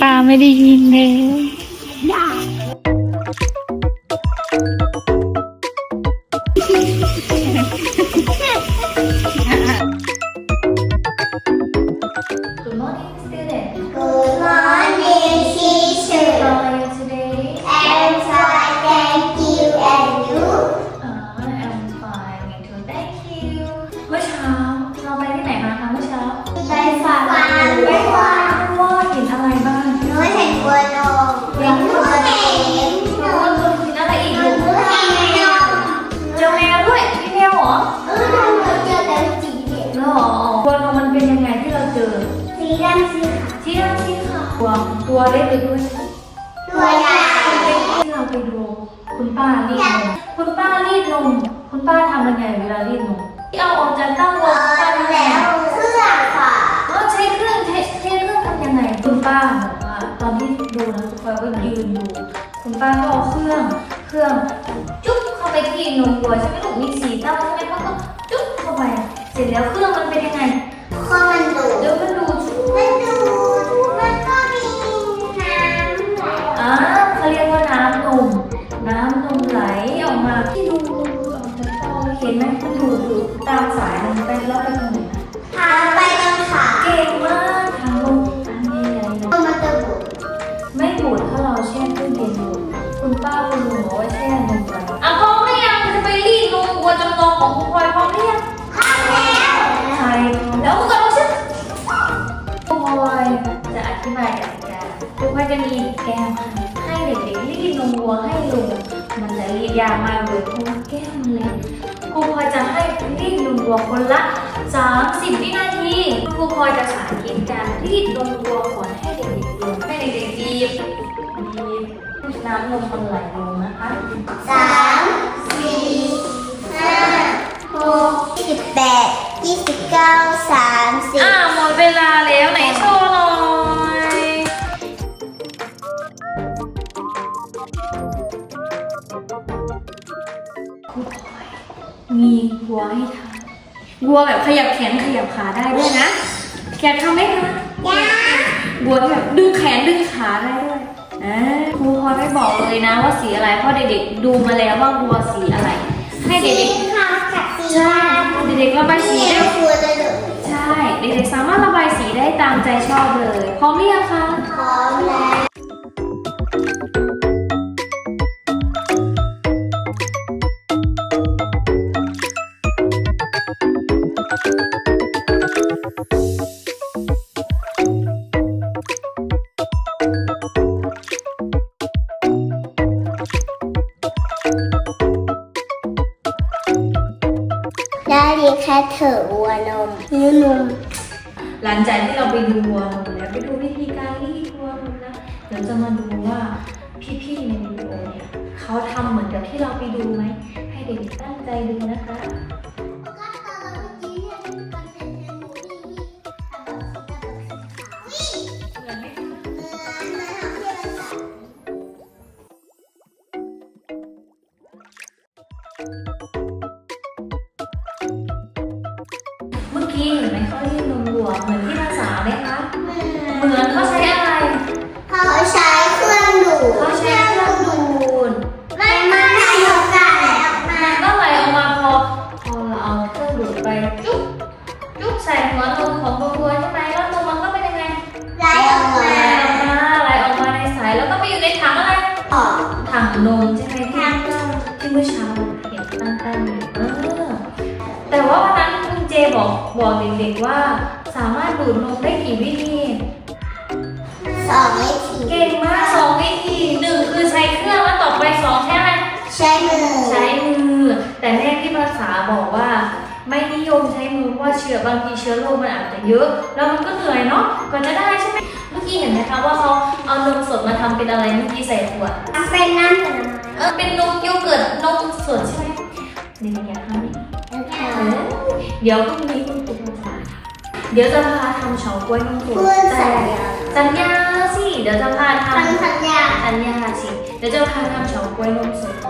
ป้าไม่ได้ยินเลย สีดำสีขาวที่เราที่ค่ะตัวตัวเล็กหรือด้วยตัวใหญ่ที่เราไปดู คุณป้ารีดนมคุณป้ารีดนมคุณป้าทำยังไงเวลารีดนมที่เอาออกจากเต้านเอมอป้าทำยังไงแล้วเครื่องค่ะเออใช้เครื่องใช้ใช้เครื่องทำยังไงคุณป้าบอกว่าตอนที่ดูนะคุณป้าก็ยืนดูคุณป้าก็เอาเครื่องเครื่องจุ๊บเข้าไปที่นมวัวใช่ไหมลูกมีสีเต้าใช่ไหมป้าก็จุ๊บเข้าไป เสร็จแล้วเครื่องมันเป็นยังไง จากเต้าเห็นไหมมันดูดดูดตามสายมันไปแล้วไปตรงไหนทางไปตรงขาเก่งมากทางลงอันใหญ่ๆเลยมันจะบุดไม่บูดถ้าเราแช่ตู้เย็นอยู่คุณป้าคุณลุงบอกว่าแช่นมไว้อะพร้อมหรือยังจะไปรีดนมวัวจำลองของคุณพลอยพร้อมหรือยังข้าวแล้วใช่แล้วคุณก็ต้องเช็ดคุณพลอยจะอธิบายกติกาคุณพลอยจะมีแก้วให้เด็กๆรีดนมวัวให้ลุงมันจะรีดยากมากเลยเพราะว่าแก้วมันเล็ก ครูพลอยจะให้รีดนมวัวคนละ 30 วินาทีครูพลอยจะสาธิตการรีดนมวัวคนให้เด็กๆดูให้เด็กๆดีมีน้ำนมมันไหลลงนะคะ มีวัวให้ทำวัวแบบขยับแขนขยับขาได้ด้วยนะอยากทำไหมคะยาวัวที่แบบดึงแขนดึงขาได้ด้วยอ่าครูพลอยไม่บอกเลยนะว่าสีอะไร เพราะเด็กๆดูมาแล้วว่าวัวสีอะไร ให้สีเด็กขาวกับสีๆใช่เด็กๆระบายสีสีได้ฟูจะเหลืองใช่ เด็กๆสามารถระบายสีได้ตามใจชอบเลย พร้อมหรือยังคะ แค่เถอะวัวนมนิ้วนมหลังจากที่เราไปดูวัวนมแล้วไปดูวิธีการรีดวัวนมแล้วเดี๋ยวจะมาดูว่าพี่ๆในวิดีโอเนี่ยเขาทำเหมือนกับที่เราไปดูไหมให้เด็กๆตั้งใจดูนะคะเห เหมือนเขาใช้อะไร เขาใช้เครื่องดูดเขาใช้เครื่องดูดไม่ไม่ไหลออกมาไหลออกมามันก็ไหลออกมาพอพอเราเอาเครื่องดูดไปจุ๊บจุ๊บใส่หัวนมของตัววัวใช่ไหมแล้วนมมันก็เป็นยังไงไหลออกไหลมาออกมาไหลออกมาในสายแล้วก็ไปอยู่ในถังอะไรออกถังนมใช่ไหมที่ทางนมที่เมื่อเช้าเห็นตั้งๆอยู่เออแต่ว่าวันนั้นคุณเจบอกบอกเด็กๆว่าสามารถดูดนมได้กี่วิธี สองวิธีเก่งมากสองวิธีหนึ่งคือใช้เครื่องแล้วต่อไปสองใช้อะไรใช้มือ ใช้มือ แต่แม่ที่ภาษาบอกว่า ไม่นิยมใช้มือเพราะว่าเชื้อบางทีเชื้อโรคมันอาจจะเยอะ แล้วมันก็เหนื่อยเนาะกว่าจะได้ใช่ไหมเมื่อกี้เห็นไหมคะว่าเขาเอานมสดมาทำเป็นอะไรเมื่อกี้ใส่ขวดทำเป็นน้ำผลไม้เออเป็นนมโยเกิร์ตนมสดใช่ไหมเด็กๆอยากทำไหมแล้วก็เออเดี๋ยวพรุ่งนี้คุณครูภาษาเดี๋ยวจะพาทำเฉาก๊วยนมสดพูดสัญญา สัญญาสิ เดี๋ยวจะพาทำทำสัญญา สัญญาสิ เดี๋ยวจะพาทำเฉาก๊วยนมสด